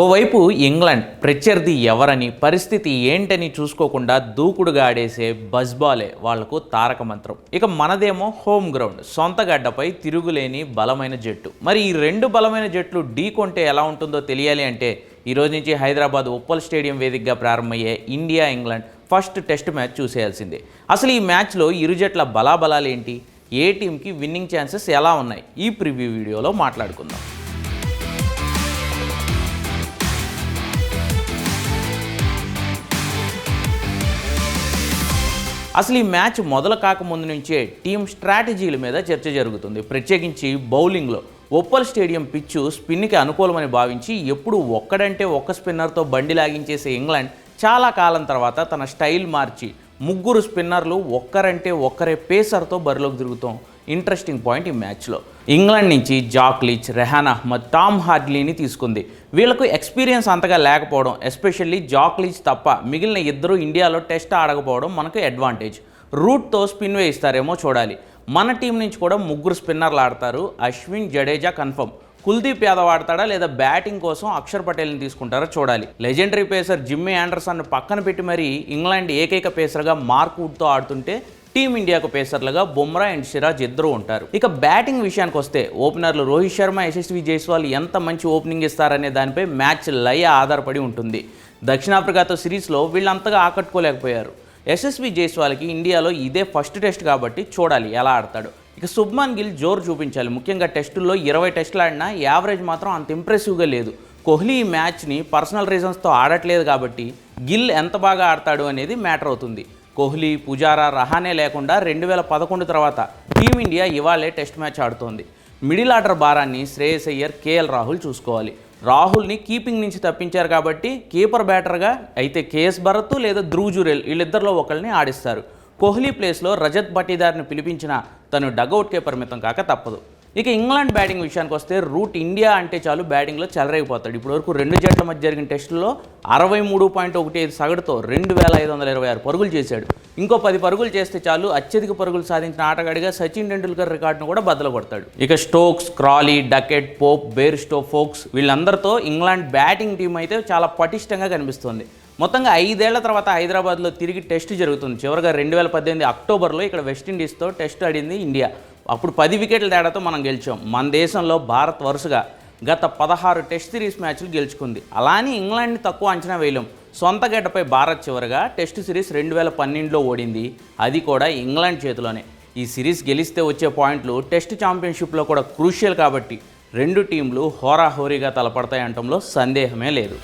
ఓవైపు ఇంగ్లాండ్ ప్రత్యర్థి ఎవరని పరిస్థితి ఏంటని చూసుకోకుండా దూకుడుగా ఆడేసే బజ్బాలే వాళ్ళకు తారక మంత్రం. ఇక మనదేమో హోమ్ గ్రౌండ్ సొంత గడ్డపై తిరుగులేని బలమైన జట్టు. మరి ఈ రెండు బలమైన జట్లు ఢీ కొంటే ఎలా ఉంటుందో తెలియాలి అంటే ఈ రోజు నుంచి హైదరాబాద్ ఉప్పల్ స్టేడియం వేదికగా ప్రారంభమయ్యే India England first test match చూసేయాల్సిందే. అసలు ఈ మ్యాచ్లో ఇరు జట్ల బలాబలాలు ఏంటి ఏ టీంకి విన్నింగ్ ఛాన్సెస్ ఎలా ఉన్నాయి? ఈ ప్రివ్యూ వీడియోలో మాట్లాడుకుందాం. అసలు ఈ మ్యాచ్ మొదలు కాకముందు నుంచే టీం స్ట్రాటజీల మీద చర్చ జరుగుతుంది. ప్రత్యేకించి బౌలింగ్లో. ఒప్పల్ స్టేడియం పిచ్చు స్పిన్కి అనుకూలమని భావించి ఎప్పుడు ఒక్కడంటే ఒక్క స్పిన్నర్తో బండి లాగించేసే ఇంగ్లాండ్ చాలా కాలం తర్వాత తన స్టైల్ మార్చి ముగ్గురు స్పిన్నర్లు ఒక్కరంటే ఒక్కరే పేసర్తో బరిలోకి తిరుగుతాం. ఇంట్రెస్టింగ్ పాయింట్ ఈ మ్యాచ్లో ఇంగ్లాండ్ నుంచి Jack Leach Rehan Ahmed Tom హార్డ్లీని తీసుకుంది. వీళ్ళకు ఎక్స్పీరియన్స్ అంతగా లేకపోవడం ఎస్పెషల్లీ జాక్ లీచ్ తప్ప మిగిలిన ఇద్దరు ఇండియాలో టెస్ట్ ఆడకపోవడం మనకు అడ్వాంటేజ్ రూట్తో స్పిన్ వేయిస్తారేమో చూడాలి. మన టీం నుంచి కూడా ముగ్గురు స్పిన్నర్లు ఆడతారు. అశ్విన్ జడేజా కన్ఫర్మ్ కుల్దీప్ యాదవ్ ఆడతాడా లేదా బ్యాటింగ్ కోసం అక్షర్ పటేల్ని తీసుకుంటారా చూడాలి. లెజెండరీ పేసర్ జిమ్మీ ఆండర్సన్ పక్కన పెట్టి మరీ ఇంగ్లాండ్ ఏకైక పేసర్గా మార్క్ వుడ్తో ఆడుతుంటే టీమిండియాకు పేసర్లుగా బుమ్రా అండ్ సిరాజ్ ఇద్దరు ఉంటారు. ఇక బ్యాటింగ్ విషయానికి వస్తే ఓపెనర్లు రోహిత్ శర్మ యశస్వి జైస్వాల్ ఎంత మంచి ఓపెనింగ్ ఇస్తారనే దానిపై మ్యాచ్ లయ ఆధారపడి ఉంటుంది. దక్షిణాఫ్రికాతో సిరీస్లో వీళ్ళంతగా ఆకట్టుకోలేకపోయారు. యశస్వి జైస్వాల్కి ఇండియాలో ఇదే ఫస్ట్ టెస్ట్ కాబట్టి చూడాలి ఎలా ఆడతాడు. ఇక శుభ్మాన్ గిల్ జోరు చూపించాలి. ముఖ్యంగా టెస్టుల్లో ఇరవై టెస్టులు ఆడినా యావరేజ్ మాత్రం అంత ఇంప్రెసివ్గా లేదు. కోహ్లీ ఈ మ్యాచ్ని పర్సనల్ రీజన్స్తో ఆడట్లేదు కాబట్టి గిల్ ఎంత బాగా ఆడతాడు అనేది మ్యాటర్ అవుతుంది. కోహ్లీ పుజారా రహానే లేకుండా రెండు వేల పదకొండు తర్వాత టీమిండియా ఇవాళే టెస్ట్ మ్యాచ్ ఆడుతోంది. మిడిల్ ఆర్డర్ భారాన్ని శ్రేయస్ అయ్యర్ కేఎల్ రాహుల్ చూసుకోవాలి. రాహుల్ని కీపింగ్ నుంచి తప్పించారు కాబట్టి కీపర్ బ్యాటర్గా అయితే కేఎస్ భరత్ లేదా ధ్రువ్ వీళ్ళిద్దరిలో ఒకరిని ఆడిస్తారు. కోహ్లీ ప్లేస్లో రజత్ పటీదార్ని పిలిపించిన తను డగౌట్కే పరిమితం కాక తప్పదు. ఇక ఇంగ్లాండ్ బ్యాటింగ్ విషయానికి వస్తే రూట్ ఇండియా అంటే చాలు బ్యాటింగ్లో చెలరేగిపోతాడు. ఇప్పటివరకు రెండు జట్ల మధ్య జరిగిన టెస్టుల్లో అరవై మూడు పాయింట్ ఒకటి ఐదు సగటుతో రెండు వేల ఐదు వందల ఇరవై ఆరు పరుగులు చేశాడు. ఇంకో పది పరుగులు చేస్తే చాలు అత్యధిక పరుగులు సాధించిన ఆటగాడిగా సచిన్ టెండూల్కర్ రికార్డును కూడా బద్దలు కొడతాడు. ఇక Stokes Crawley Duckett Pope Bairstow Foakes వీళ్ళందరితో ఇంగ్లాండ్ బ్యాటింగ్ టీం అయితే చాలా పటిష్టంగా కనిపిస్తుంది. మొత్తంగా ఐదేళ్ళ తర్వాత హైదరాబాద్లో తిరిగి టెస్ట్ జరుగుతుంది. చివరిగా రెండు వేల పద్దెనిమిది అక్టోబర్లో ఇక్కడ వెస్టిండీస్తో టెస్ట్ ఆడింది ఇండియా. అప్పుడు పది వికెట్ల తేడాతో మనం గెలిచాం. మన దేశంలో భారత్ వరుసగా గత పదహారు టెస్ట్ సిరీస్ మ్యాచ్లు గెలుచుకుంది. అలానే ఇంగ్లాండ్ని తక్కువ అంచనా వేయలేం. సొంత గడ్డపై భారత్ చివరగా టెస్ట్ సిరీస్ రెండు వేల పన్నెండులో ఓడింది. అది కూడా ఇంగ్లాండ్ చేతిలోనే. ఈ సిరీస్ గెలిస్తే వచ్చే పాయింట్లు టెస్ట్ ఛాంపియన్షిప్లో కూడా క్రూషియల్ కాబట్టి రెండు టీంలు హోరాహోరీగా తలపడతాయి అనటంలో సందేహమే లేదు.